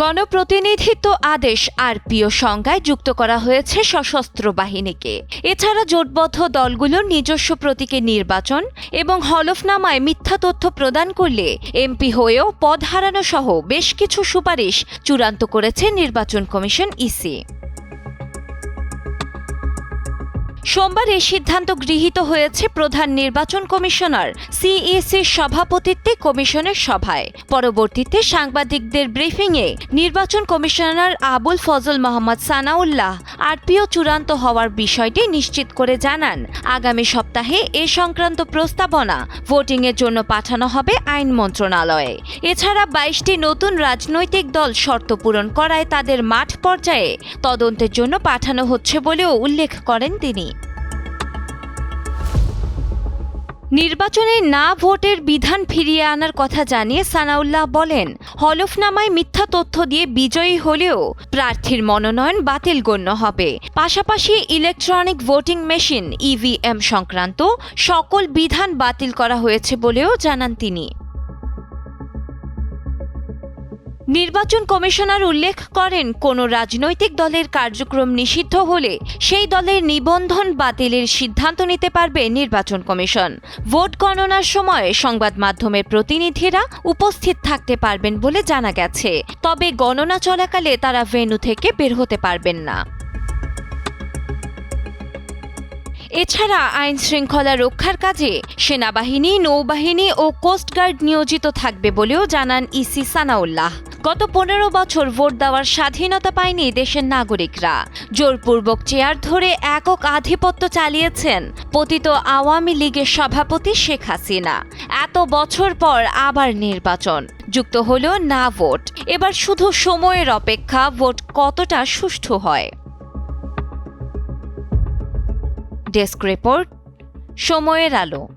গণপ্রতিনিধিত্ব আদেশ আর আরপিও সংজ্ঞায় যুক্ত করা হয়েছে সশস্ত্র বাহিনীকে। এছাড়া জোটবদ্ধ দলগুলোর নিজস্ব প্রতীকে নির্বাচন এবং হলফনামায় মিথ্যা তথ্য প্রদান করলে এমপি হয়েও পদ হারানো সহ বেশ কিছু সুপারিশ চূড়ান্ত করেছে নির্বাচন কমিশন ইসি। সোমবার এই সিদ্ধান্ত গৃহীত হয়েছে প্রধান নির্বাচন কমিশনার সিইসির সভাপতিত্বে কমিশনের সভায়। পরবর্তীতে সাংবাদিকদের ব্রিফিংয়ে নির্বাচন কমিশনার আবুল ফজল মোহাম্মদ সানাউল্লাহ, আরপিও চূড়ান্ত হওয়ার বিষয়টি নিশ্চিত করে জানান। আগামী সপ্তাহে এ সংক্রান্ত প্রস্তাবনা ভোটিংয়ের জন্য পাঠানো হবে আইন মন্ত্রণালয়ে। এছাড়া বাইশটি নতুন রাজনৈতিক দল শর্ত পূরণ করায় তাদের মাঠ পর্যায়ে তদন্তের জন্য পাঠানো হচ্ছে বলেও উল্লেখ করেন তিনি। নির্বাচনে না ভোটের বিধান ফিরিয়ে আনার কথা জানিয়ে সানাউল্লাহ বলেন, হলফনামায় মিথ্যা তথ্য দিয়ে বিজয়ী হলেও প্রার্থীর মনোনয়ন বাতিল গণ্য হবে। পাশাপাশি ইলেকট্রনিক ভোটিং মেশিন, ইভিএম সংক্রান্ত সকল বিধান বাতিল করা হয়েছে বলেও জানান তিনি। নির্বাচন কমিশনার উল্লেখ করেন, কোন রাজনৈতিক দলের কার্যক্রম নিষিদ্ধ হলে সেই দলের নিবন্ধন বাতিলের সিদ্ধান্ত নিতে পারবে নির্বাচন কমিশন। ভোট গণনার সময় সংবাদ মাধ্যমের প্রতিনিধিরা উপস্থিত থাকতে পারবেন বলে জানা গেছে। তবে গণনা চলাকালে তারা ভেন্যু থেকে বের হতে পারবেন না। এছাড়া আইন শৃঙ্খলা রক্ষার কাজে সেনাবাহিনী, নৌবাহিনী ও কোস্টগার্ড নিয়োজিত থাকবে বলেও জানান ইসি সানাউল্লাহ। গত পনেরো বছর ভোট দেওয়ার স্বাধীনতা পায়নি দেশের নাগরিকরা। জোরপূর্বক চেয়ার ধরে একক আধিপত্য চালিয়েছেন পতিত আওয়ামী লীগের সভাপতি শেখ হাসিনা। এত বছর পর আবার নির্বাচন। যুক্ত হলো না ভোট। এবার শুধু সময়ের অপেক্ষা ভোট কতটা সুষ্ঠু হয়। ডেস্ক রিপোর্ট, সময়ের আলো।